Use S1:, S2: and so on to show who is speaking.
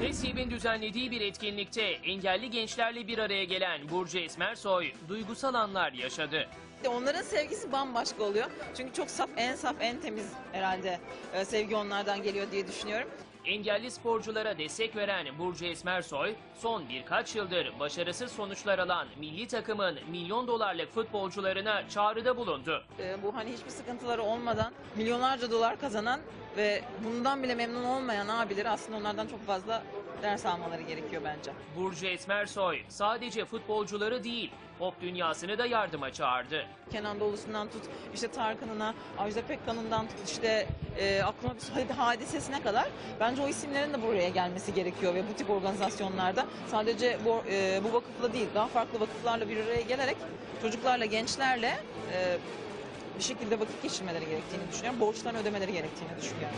S1: TESİB'in düzenlediği bir etkinlikte engelli gençlerle bir araya gelen Burcu Esmersoy duygusal anlar yaşadı.
S2: Onların sevgisi bambaşka oluyor. Çünkü çok saf, en saf, en temiz herhalde e, sevgi onlardan geliyor diye düşünüyorum.
S1: Engelli sporculara destek veren Burcu Esmersoy, son birkaç yıldır başarısız sonuçlar alan milli takımın milyon dolarlık futbolcularına çağrıda bulundu.
S2: E, bu hani hiçbir sıkıntıları olmadan milyonlarca dolar kazanan ve bundan bile memnun olmayan abileri aslında onlardan çok fazla ders almaları gerekiyor bence.
S1: Burcu Esmersoy sadece futbolcuları değil, pop dünyasını da yardıma çağırdı.
S2: Kenan Doğulu'sundan tut, işte Tarkan'ına, Ajda Pekkan'ından tut, işte e, aklıma bir hadi hadisesine kadar bence o isimlerin de buraya gelmesi gerekiyor ve bu tip organizasyonlarda sadece bu, e, bu vakıfla değil, daha farklı vakıflarla bir araya gelerek çocuklarla, gençlerle e, bir şekilde vakit geçirmeleri gerektiğini düşünüyorum. Borçlarını ödemeleri gerektiğini düşünüyorum.